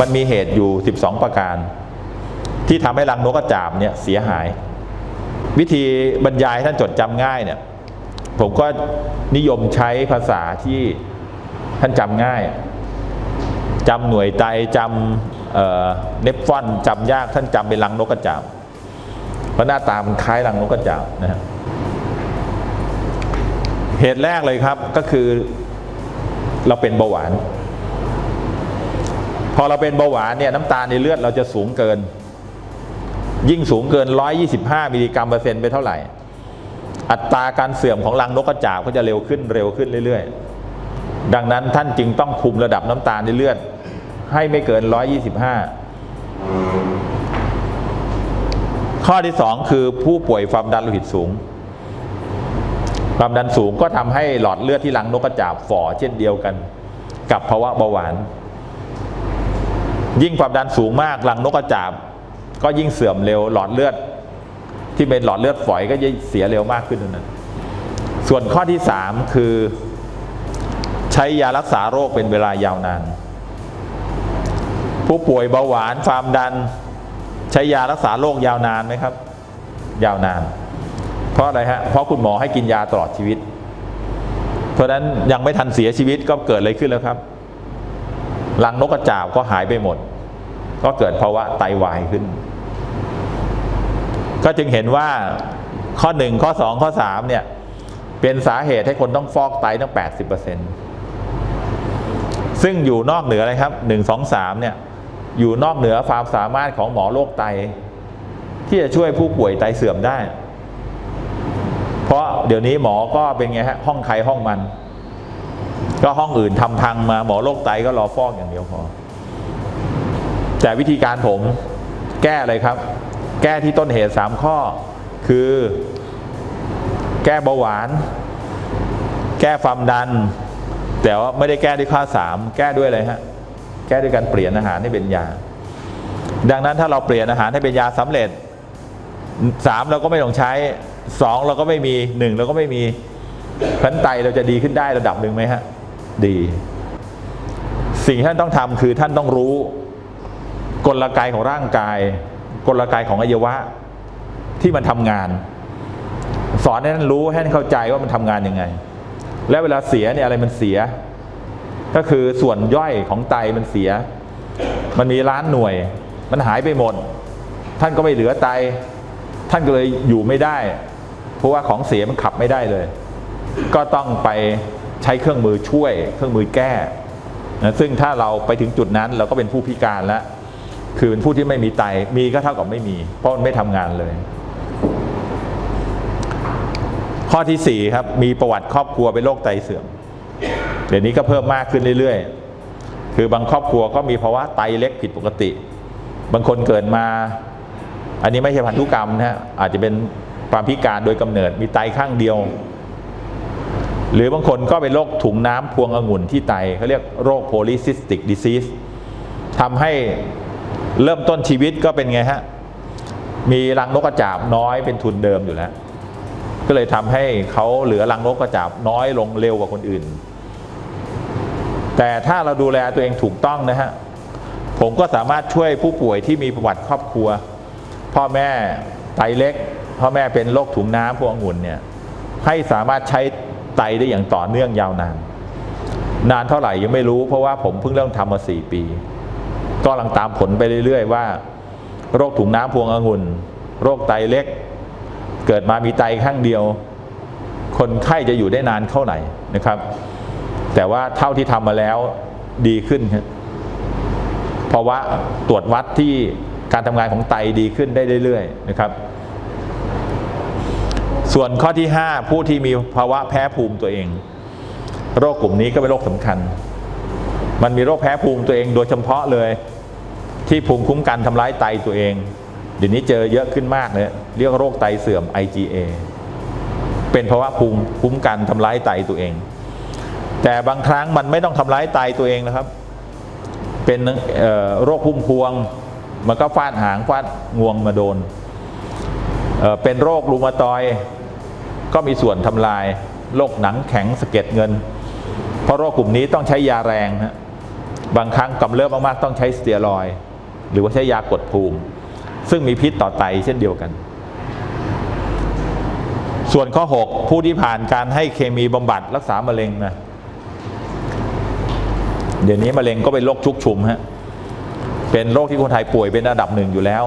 มันมีเหตุอยู่ 12 ประการ ที่ทำให้รังนกกระจาบเนี่ยเสียหาย วิธีบรรยายท่านจดจำง่ายเนี่ยผมก็นิยมใช้ภาษาที่ท่านจำง่ายจำหน่วยไตจำเนปฟอนจำยากท่านจำเป็นรังนกกระจาบเพราะหน้าตามันคล้ายรังนกกระจาบนะฮะเหตุแรกเลยครับก็คือเราเป็นเบาหวาน พอเราเป็นเบาหวานเนี่ยน้ำตาลในเลือดเราจะสูงเกิน ยิ่งสูงเกิน 125 มิลลิกรัมเปอร์เซ็นต์ไปเท่าไหร่ อัตราการเสื่อมของรังนกกระจาบก็จะเร็วขึ้นเร็วขึ้นเรื่อยๆ ดังนั้นท่านจึงต้องคุมระดับน้ำตาลในเลือด ให้ไม่เกิน 125 ข้อที่ 2 คือผู้ป่วยความดันโลหิตสูง ความดันสูงก็ทำให้หลอดเลือดที่รังนกกระจาบฝ่อเช่นเดียวกัน กับภาวะเบาหวาน ยิ่งความดันสูงมากรังนกกระจาบ ก็ยิ่งเสื่อมเร็วหลอดเลือด ที่เป็นหลอดเลือดฝอยก็จะเสียเร็วมากขึ้นเท่านั้นส่วนข้อที่ 3 คือ ใช้ยารักษาโรคเป็นเวลายาวนาน ผู้ป่วยเบาหวานความดัน ใช้ยารักษาโรคยาวนานไหมครับ ยาวนาน เพราะอะไรฮะเพราะคุณหมอให้กินยาตลอดชีวิต เพราะนั้นยังไม่ทันเสียชีวิตก็เกิดอะไรขึ้นแล้วครับ รังนกกระจาบก็หายไปหมด ก็เกิดภาวะไตวายขึ้น ก็จึงเห็นว่าข้อหนึ่งข้อสองข้อสามเนี่ย เป็นสาเหตุให้คนต้องฟอกไตตั้ง 80%ซึ่งอยู่นอกเหนืออะไรครับหนึ่งสองสามเนี่ย อยู่นอกเหนือความสามารถของหมอโรคไต ที่จะช่วยผู้ป่วยไตเสื่อมได้ เพราะเดี๋ยวนี้หมอก็เป็นไงฮะห้องใครห้องมัน ก็ห้องอื่นทำพังมาหมอโรคไตก็รอฟอกอย่างเดียวพอ แต่วิธีการผมแก้เลยครับ แก้ที่ต้นเหตุสามข้อ คือ แก้เบาหวาน แก้ความดัน แต่ว่าไม่ได้แก้ด้วยข้อสามแก้ด้วยอะไรฮะ แก้ด้วยการเปลี่ยนอาหารให้เป็นยา ดังนั้นถ้าเราเปลี่ยนอาหารให้เป็นยาสำเร็จสามเราก็ไม่ต้องใช้สองเราก็ไม่มีหนึ่งเราก็ไม่มีพันไตเราจะดีขึ้นได้ระดับหนึ่งไหมฮะ ดี สิ่งที่ท่านต้องทำคือท่านต้องรู้ กลไกของร่างกาย กลไกของอวัยวะ ที่มันทำงาน สอนให้ท่านรู้ให้ท่านเข้าใจว่ามันทำงานยังไง และเวลาเสียเนี่ยอะไรมันเสีย ก็คือส่วนย่อยของไตมันเสีย มันมีล้านหน่วย มันหายไปหมด ท่านก็ไม่เหลือไต ท่านก็เลยอยู่ไม่ได้ เพราะว่าของเสียมันขับไม่ได้เลย ก็ต้องไป ใช้เครื่องมือช่วยเครื่องมือแก้นะซึ่งถ้าเราไปถึงจุดนั้นเราก็เป็นผู้พิการแล้ว คือเป็นผู้ที่ไม่มีไตมีก็เท่ากับไม่มี เพราะมันไม่ทำงานเลย ข้อที่4ครับมีประวัติครอบครัวเป็นโรคไตเสื่อม เดี๋ยวนี้ก็เพิ่มมากขึ้นเรื่อยๆ คือบางครอบครัวก็มีภาวะไตเล็กผิดปกติ บางคนเกิดมา อันนี้ไม่ใช่พันธุกรรมนะฮะอาจจะเป็นความพิการโดยกำเนิดมีไตข้างเดียว หรือบางคนก็เป็นโรคถุงน้ำพวงองุ่นที่ไตเขาเรียกโรค polycystic disease ทำให้เริ่มต้นชีวิตก็เป็นไงฮะ มีรังนกกระจาบน้อยเป็นทุนเดิมอยู่แล้ว ก็เลยทำให้เขาเหลือรังนกกระจาบน้อยลงเร็วกว่าคนอื่น แต่ถ้าเราดูแลตัวเองถูกต้องนะฮะ ผมก็สามารถช่วยผู้ป่วยที่มีประวัติครอบครัว พ่อแม่ไตเล็ก พ่อแม่เป็นโรคถุงน้ำพวกองุ่นเนี่ยให้สามารถใช้ ไตได้อย่างต่อเนื่องยาวนาน นานเท่าไหร่ยังไม่รู้เพราะว่าผมเพิ่งเริ่มทำมาสี่ปี ก็กำลังตามผลไปเรื่อย ๆ ว่า โรคถุงน้ำพวงองุ่น โรคไตเล็ก เกิดมามีไตข้างเดียว คนไข้จะอยู่ได้นานเท่าไหร่นะครับ แต่ว่าเท่าที่ทำมาแล้วดีขึ้นครับเพราะว่าตรวจวัดที่การทำงานของไตดีขึ้นได้เรื่อย ๆ นะครับ ส่วนข้อที่ 5 ผู้ที่มีภาวะแพ้ภูมิตัวเอง โรคกลุ่มนี้ก็เป็นโรคสำคัญ มันมีโรคแพ้ภูมิตัวเองโดยเฉพาะเลย ที่ภูมิคุ้มกันทำร้ายไตตัวเองเดี๋ยวนี้เจอเยอะขึ้นมากเลยเรียกโรคไตเสื่อม IgA เป็นเพราว่าภูมิคุ้มกันทำร้ายไตตัวเอง แต่บางครั้งมันไม่ต้องทำร้ายไตตัวเองนะครับ เป็นโรคพุ่มพวง มันก็ฟาดหางฟาดงวงมาโดนเเป็นโรครูมาตอย ก็มีส่วนทำลายโรคหนังแข็งสะเก็ดเงิน เพราะโรคกลุ่มนี้ต้องใช้ยาแรงฮะบางครั้งกำเริบมากๆต้องใช้สเตียรอย หรือว่าใช้ยากดภูมิ ซึ่งมีพิษต่อไตเช่นเดียวกัน ส่วนข้อ 6 ผู้ที่ผ่านการให้เคมีบำบัดรักษามะเร็งนะเดี๋ยวนี้มะเร็งก็เป็นโรคชุกชุมฮะเป็นโรคที่คนไทยป่วยเป็นอันดับหนึ่งอยู่แล้ว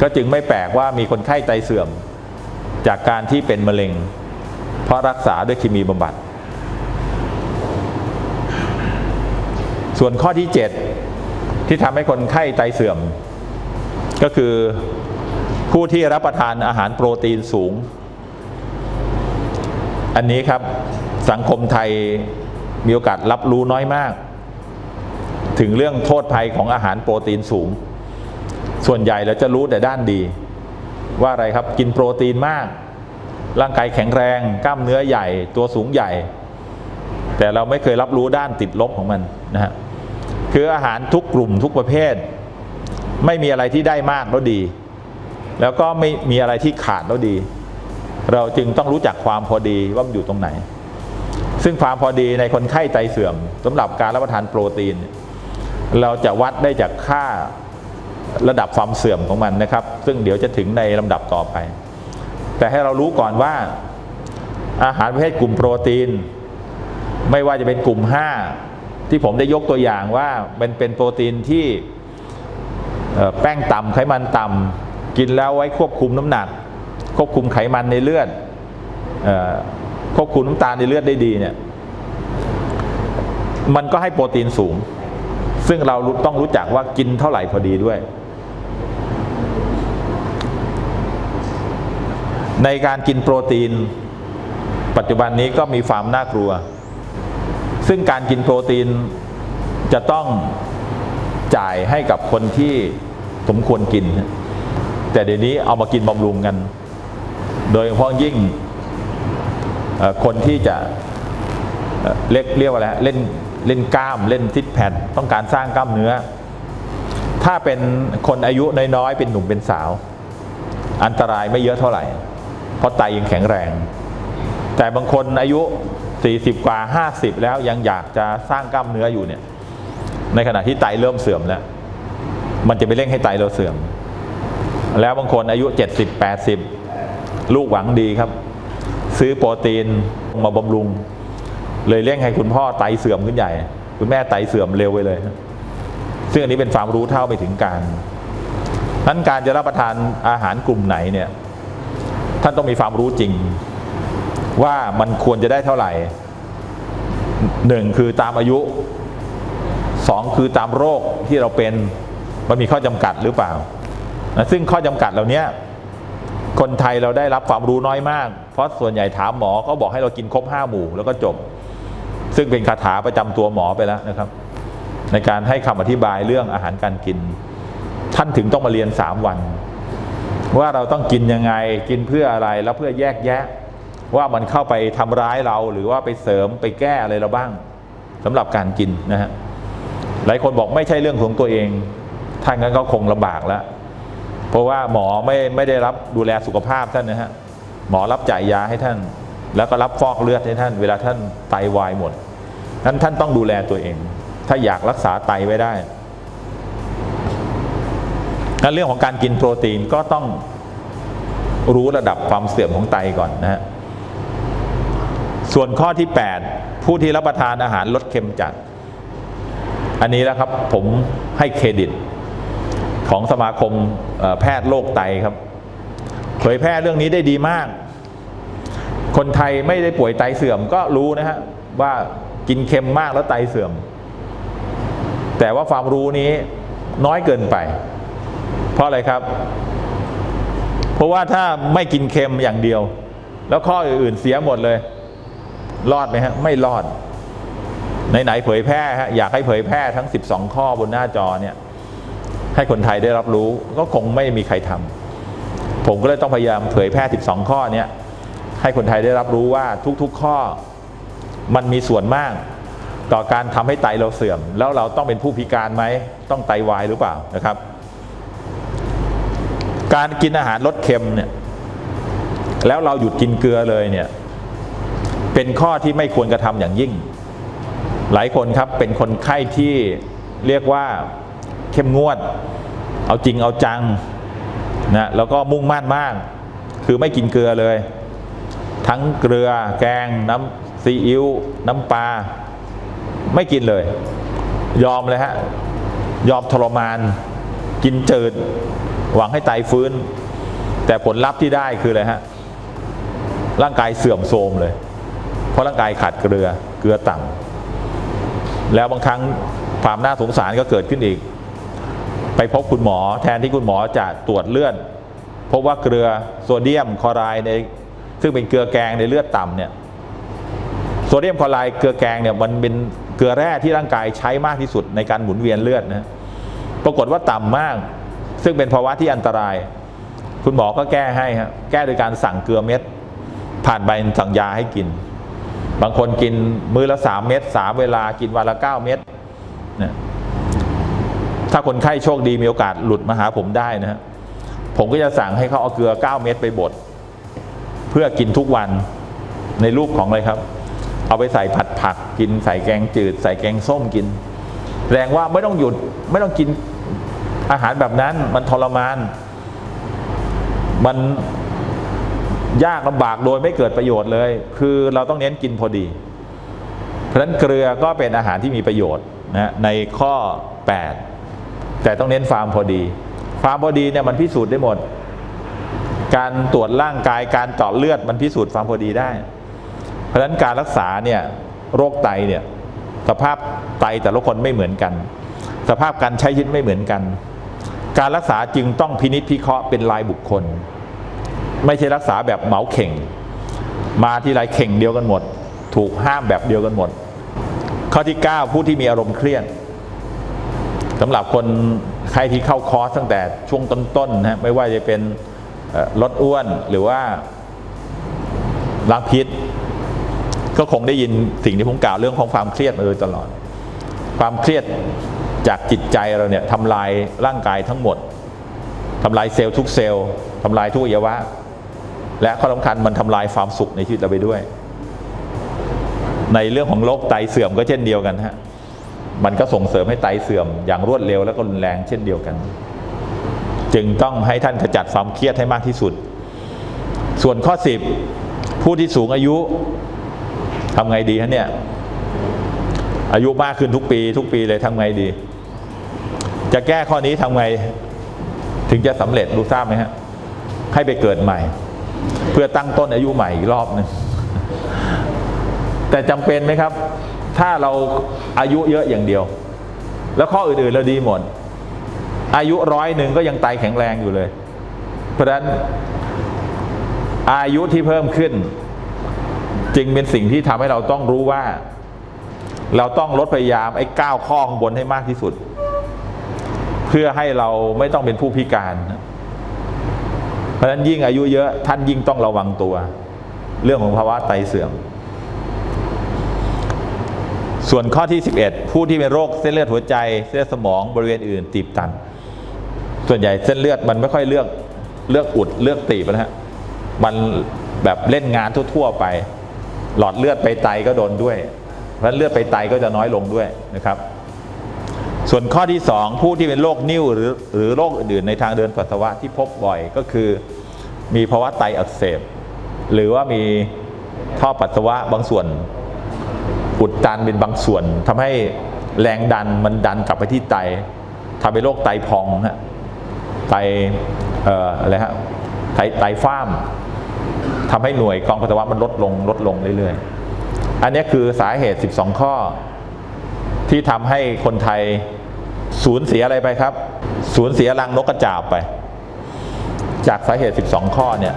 ก็จึงไม่แปลกว่ามีคนไข้ไตเสื่อม จากการที่เป็นมะเร็ง เพราะรักษาด้วยเคมีบำบัด ส่วนข้อที่ 7 ที่ทำให้คนไข้ไตเสื่อม ก็คือผู้ที่รับประทานอาหารโปรตีนสูง อันนี้ครับสังคมไทยมีโอกาสรับรู้น้อยมาก ถึงเรื่องโทษภัยของอาหารโปรตีนสูง ส่วนใหญ่เราจะรู้แต่ด้านดี ว่าอะไรครับกินโปรตีนมาก ร่างกายแข็งแรง กล้ามเนื้อใหญ่ ตัวสูงใหญ่ แต่เราไม่เคยรับรู้ด้านติดลบของมันนะฮะคืออาหารทุกกลุ่มทุกประเภท ไม่มีอะไรที่ได้มากแล้วดี แล้วก็ไม่มีอะไรที่ขาดแล้วดี เราจึงต้องรู้จักความพอดีว่ามันอยู่ตรงไหน ซึ่งความพอดีในคนไข้ไตเสื่อมสำหรับการรับประทานโปรตีน เราจะวัดได้จากค่า ระดับความเสื่อมของมันนะครับ ซึ่งเดี๋ยวจะถึงในลำดับต่อไป แต่ให้เรารู้ก่อนว่าอาหารประเภทกลุ่มโปรตีน ไม่ว่าจะเป็นกลุ่ม 5 ที่ผมได้ยกตัวอย่างว่าเป็นเป็นโปรตีนที่แป้งต่ำไขมันต่ำกินแล้วไว้ควบคุมน้ำหนัก ควบคุมไขมันในเลือดอควบคุมน้ำตาลในเลือดได้ดีเนี่ยมันก็ให้โปรตีนสูง ซึ่งเราต้องรู้จักว่ากินเท่าไหร่พอดีด้วย ในการกินโปรตีน ปัจจุบันนี้ก็มีความน่ากลัว ซึ่งการกินโปรตีนจะต้องจ่ายให้กับคนที่สมควรกิน แต่เดี๋ยวนี้เอามากินบำรุงกัน โดยเฉพาะยิ่งเอ่อคนที่จะเอ่อเรียกเรียกว่าอะไรเล่นเล่นกล้ามเล่นทิศแพดต้องการสร้างกล้ามเนื้อ ถ้าเป็นคนอายุน้อยๆเป็นหนุ่มเป็นสาว อันตรายไม่เยอะเท่าไหร่ เพราะไตยังแข็งแรง แต่บางคนอายุ 40 กว่า 50 แล้วยังอยากจะสร้างกล้ามเนื้ออยู่เนี่ย ในขณะที่ไตเริ่มเสื่อมแล้ว มันจะไปเร่งให้ไตเราเสื่อม แล้วบางคนอายุ 70 80 ลูกหวังดีครับ ซื้อโปรตีนมาบำรุง เลยเร่งให้คุณพ่อไตเสื่อมขึ้นใหญ่ คุณแม่ไตเสื่อมเร็วไปเลย ซึ่งอันนี้เป็นความรู้เท่าไปถึงการนั้นการจะรับประทานอาหารกลุ่มไหนเนี่ย ท่านต้องมีความรู้จริง ว่ามันควรจะได้เท่าไหร่หนึ่งคือตามอายุสองคือตามโรคที่เราเป็นมันมีข้อจำกัดหรือเปล่า ซึ่งข้อจำกัดเหล่านี้คนไทยเราได้รับความรู้น้อยมาก เพราะส่วนใหญ่ถามหมอเขาบอกให้เรากินครบห้าหมู่แล้วก็จบ ซึ่งเป็นคาถาประจำตัวหมอไปแล้วนะครับ ในการให้คำอธิบายเรื่องอาหารการกิน ท่านถึงต้องมาเรียนสามวัน ว่าเราต้องกินยังไงกินเพื่ออะไรแล้วเพื่อแยกแยะ ว่ามันเข้าไปทำร้ายเราหรือว่าไปเสริมไปแก้อะไรเราบ้างสำหรับการกินนะฮะหลายคนบอกไม่ใช่เรื่องของตัวเองถ้างั้นก็คงลำบากแล้ว เพราะว่าหมอไม่ไม่ได้รับดูแลสุขภาพท่านนะฮะหมอรับจ่ายยาให้ท่าน แล้วก็รับฟอกเลือดให้ท่าน เวลาท่านไตวายหมดนั้นท่านต้องดูแลตัวเอง ถ้าอยากรักษาไตไว้ได้ นั้นเรื่องของการกินโปรตีนก็ต้องรู้ระดับความเสื่อมของไตก่อนนะฮะส่วนข้อที่ 8 ผู้ที่รับประทานอาหารลดเค็มจัด อันนี้แล้วครับผมให้เครดิต ของสมาคมแพทย์โรคไตครับ เผยแพร่เรื่องนี้ได้ดีมาก คนไทยไม่ได้ป่วยไตเสื่อมก็รู้นะฮะว่ากินเค็มมากแล้วไตเสื่อม แต่ว่าความรู้นี้น้อยเกินไป เพราะอะไรครับ เพราะว่าถ้าไม่กินเค็มอย่างเดียว แล้วข้ออื่นๆเสียหมดเลย รอดไหมฮะ ไม่รอดไหนๆเผยแพร่ฮะอยากให้เผยแพร่ทั้ง 12 ข้อบนหน้าจอเนี่ย ให้คนไทยได้รับรู้ก็คงไม่มีใครทำผมก็เลยต้องพยายามเผยแพร่ 12 ข้อเนี่ยให้คนไทยได้รับรู้ว่าทุกๆข้อมันมีส่วนมากต่อการทำให้ไตเราเสื่อม แล้วเราต้องเป็นผู้พิการไหม ต้องไตวายหรือเปล่านะครับ การกินอาหารลดเค็มเนี่ยแล้วเราหยุดกินเกลือเลยเนี่ยเป็นข้อที่ไม่ควรกระทำอย่างยิ่ง หลายคนครับเป็นคนไข้ที่เรียกว่าเข้มงวด เอาจริงเอาจังนะแล้วก็มุ่งมั่นมาก คือไม่กินเกลือเลย ทั้งเกลือแกงน้ำซีอิ๊วน้ำปลาไม่กินเลย ยอมเลยฮะยอมทรมาน กินจืด หวังให้ไตฟื้น แต่ผลลัพธ์ที่ได้คืออะไรฮะร่างกายเสื่อมโทรมเลย เพราะร่างกายขาดเกลือเกลือต่ำแล้วบางครั้งความน่าสงสารก็เกิดขึ้นอีก ไปพบคุณหมอแทนที่คุณหมอจะตรวจเลือดพบว่าเกลือโซเดียมคลอไรด์ในซึ่งเป็นเกลือแกงในเลือดต่ำเนี่ยโซเดียมคลอไรด์เกลือแกงเนี่ยมันเป็นเกลือแร่ที่ร่างกายใช้มากที่สุดในการหมุนเวียนเลือดนะปรากฏว่าต่ำมาก ซึ่งเป็นภาวะที่อันตราย คุณหมอก็แก้ให้ฮะแก้โดยการสั่งเกลือเม็ด ผ่านใบสั่งยาให้กิน บางคนกินมื้อละสามเม็ดสามเวลากินวันละเก้าเม็ดนี่ยถ้าคนไข้โชคดีมีโอกาสหลุดมาหาผมได้นะฮะผมก็จะสั่งให้เขาเอาเกลือ9เม็ดไปบดเพื่อกินทุกวันในรูปของอะไรครับ เอาไปใส่ผัดผักกินใส่แกงจืด ใส่แกงส้มกินแสดงว่าไม่ต้องหยุดไม่ต้องกิน อาหารแบบนั้นมันทรมาน มันยากลำบากโดยไม่เกิดประโยชน์เลย คือเราต้องเน้นกินพอดี เพราะฉะนั้นเกลือก็เป็นอาหารที่มีประโยชน์นะในข้อ 8 แต่ต้องเน้นฟาร์มพอดีฟาร์มพอดีเนี่ยมันพิสูจน์ได้หมด การตรวจร่างกายการเจาะเลือดมันพิสูจน์ฟาร์มพอดีได้ เพราะฉะนั้นการรักษาเนี่ยโรคไตเนี่ยสภาพไตแต่ละคนไม่เหมือนกัน สภาพการใช้ชีวิตไม่เหมือนกัน การรักษาจึงต้องพินิจพิเคราะห์เป็นรายบุคคล ไม่ใช่รักษาแบบเหมาเข่ง มาที่ไรเข่งเดียวกันหมด ถูกห้ามแบบเดียวกันหมด ข้อที่ 9 ผู้ที่มีอารมณ์เครียดสำหรับคนใครที่เข้าคอร์สตั้งแต่ช่วงต้นๆนะไม่ว่าจะเป็นเอ่อลดอ้วนหรือว่าล้างพิษ ก็คงได้ยินสิ่งที่ผมกล่าวเรื่องของความเครียดมาโดยตลอด ความเครียด จากจิตใจเราเนี่ยทำลายร่างกายทั้งหมดทำลายเซลล์ทุกเซลล์ทำลายทุกอวัยวะ และข้อสำคัญมันทำลายความสุขในชีวิตเราไปด้วย ในเรื่องของโรคไตเสื่อมก็เช่นเดียวกันฮะมันก็ส่งเสริมให้ไตเสื่อมอย่างรวดเร็วและก็รุนแรงเช่นเดียวกัน จึงต้องให้ท่านขจัดความเครียดให้มากที่สุด ส่วนข้อ 10 ผู้ที่สูงอายุทำไงดีฮะเนี่ยอายุมากขึ้นทุกปี ทุกปีเลยทำไงดี จะแก้ข้อนี้ทำไง ถึงจะสำเร็จรู้ทราบไหมฮะ ให้ไปเกิดใหม่ เพื่อตั้งต้นอายุใหม่อีกรอบหนึงแต่จำเป็นไหมครับ ถ้าเราอายุเยอะอย่างเดียว แล้วข้ออื่นๆเราดีหมด อายุร้อยหนึ่งก็ยังไตแข็งแรงอยู่เลย เพราะฉะนั้นอายุที่เพิ่มขึ้น จึงเป็นสิ่งที่ทำให้เราต้องรู้ว่า เราต้องลดพยายามไอ้ก้าวข้อข้างบนให้มากที่สุด เพื่อให้เราไม่ต้องเป็นผู้พิการ เพราะฉะนั้นยิ่งอายุเยอะท่านยิ่งต้องระวังตัว เรื่องของภาวะไตเสื่อม ส่วนข้อที่ 11 ผู้ที่เป็นโรคเส้นเลือดหัวใจ เส้นเลือดสมองบริเวณอื่นตีบตัน ส่วนใหญ่เส้นเลือดมันไม่ค่อยเลือกเลือกอุดเลือกตีบนะฮะมันแบบเล่นงานทั่ว ๆ ไป หลอดเลือดไปไตก็โดนด้วย เพราะฉะนั้นเลือดไปไตก็จะน้อยลงด้วยนะครับ ส่วนข้อที่ 2 ผู้ที่เป็นโรคนิ่วหรือหรือโรคอื่นๆในทางเดินปัสสาวะที่พบบ่อยก็คือ มีภาวะไตอักเสบ หรือว่ามีท่อปัสสาวะบางส่วนอุดตันเป็นบางส่วนทำให้แรงดันมันดันกลับไปที่ไตทำให้โรคไตพองฮะไตเอ่ออะไรฮะไตไตฟ้ามทำให้หน่วยกองปัสสาวะมันลดลงลดลงเรื่อยๆ อันนี้คือสาเหตุ 12 ข้อ ที่ทำให้คนไทยสูญเสียอะไรไปครับ สูญเสียรังนกกระจาบไป จากสาเหตุ 12 ข้อเนี่ย